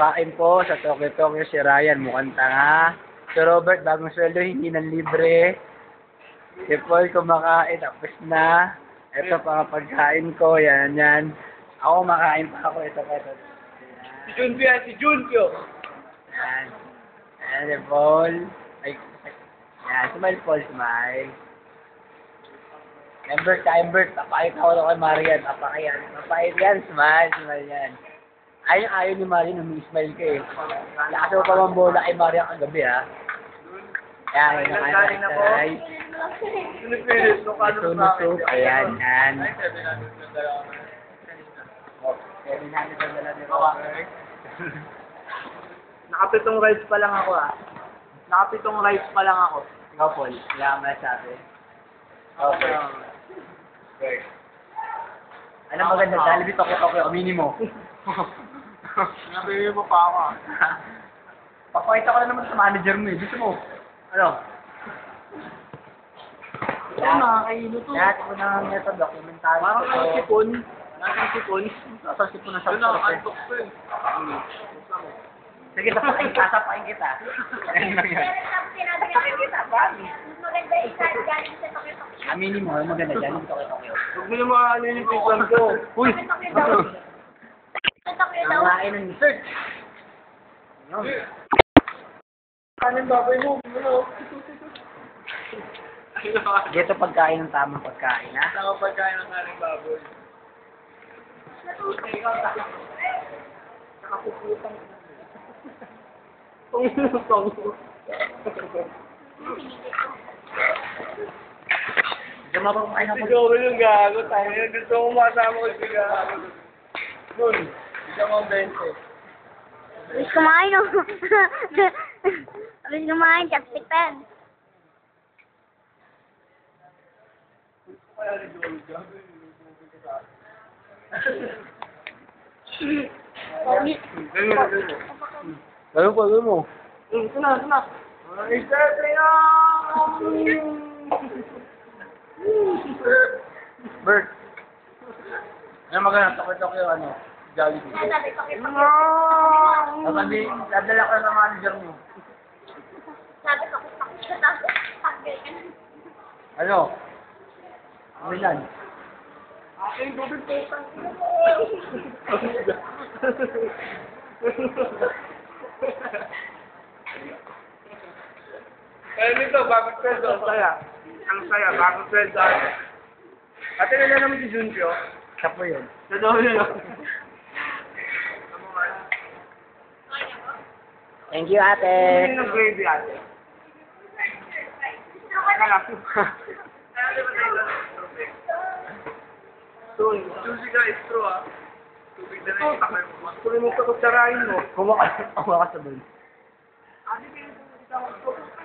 Kakain po sa Tokyo Tokyo si Ryan, mukhang tanga. Si Robert, bagong sweldo, hindi ng libre. Si Paul, kumakain, tapos na. Ito pa ang pagkain ko, yan, yan. Ako, makain pa ako, ito pa, ito. Si Junpyo yan, si Junpyo. Yan. Yan, si Paul. Ay, ay. yan, smile, Paul, smile. Embert ka, Embert, papakit ako na kay Marian, papakit yan. Papakit yan, smile, smile yan. Ayaw, ayaw ni Marian, umi-smile ka eh. Lakas mo pa bola kay Marian kagabi ha. Yan, Ay, nakain nagkain ako. Ay, Pinipilis ko kano sa akin. Nasunuso, ayan, yan. Ay, 700 na dalawa. Oh, Kaya natin ang dala ni Robert. Nakapitong rides pa lang ako ah. Nakapitong rides pa lang ako. Ikaw, Paul, wala ka masabi. Okay. Okay. Ano maganda? Dahil dito ko Tokyo, aminin mo. Nabili mo pa ako ah. Papakita ko na naman sa manager mo eh. Gusto mo? Ano? Ito nakakaino to. Lahat ko na ito, documentary. Parang to. sipon. Nasang sipon. Nasa sipon na sa Yun ang eh. antok ko eh. Sige, sapakin kita, sapakin kita. Ano lang yan? Sapakin kita, promise. Maganda isa galing sa Tokyo. Aminin mo, maganda dyan? Dito kay Tokyo. Huwag mo naman ano yung picture ko. Uy! Sa Tokyo daw. Ang kain ng dessert. Yun. Kanin babay mo. Ano? Dito pagkain ng tamang pagkain, ha? Ka pagkain ng kanin baboy? Mo ba kumain Si ako? Joel yung gago tayo. Gusto ko masama ko si gago. Nun, isa mo 20. Bilis kumain oh. Bilis kumain, chopstick pen. Gawin po, gawin mo. Ito na, ito na. Ay, sete! Bert. Ano maganda? Tokyo-Tokyo, ano? Jollibee. Ano Tokyo Tokyo? Sabi, dadala ko sa manager mo. Sabi sabi. Ano? Ano yan? Aking tubig po. Kaya nito, bagong sweldo, ang saya. Ang saya, bagong sweldo. Ate, nila naman si Junpyo. Siya po yun. Daw yun. Thank you, ate. Ano yung gravy ate? Lang. Soon, susi ka, istro ah. Tubig na rin. Takay mo. Tuloy mo sa kutsarahin mo. Kumakas, kumakas sa doon. Ate, pinag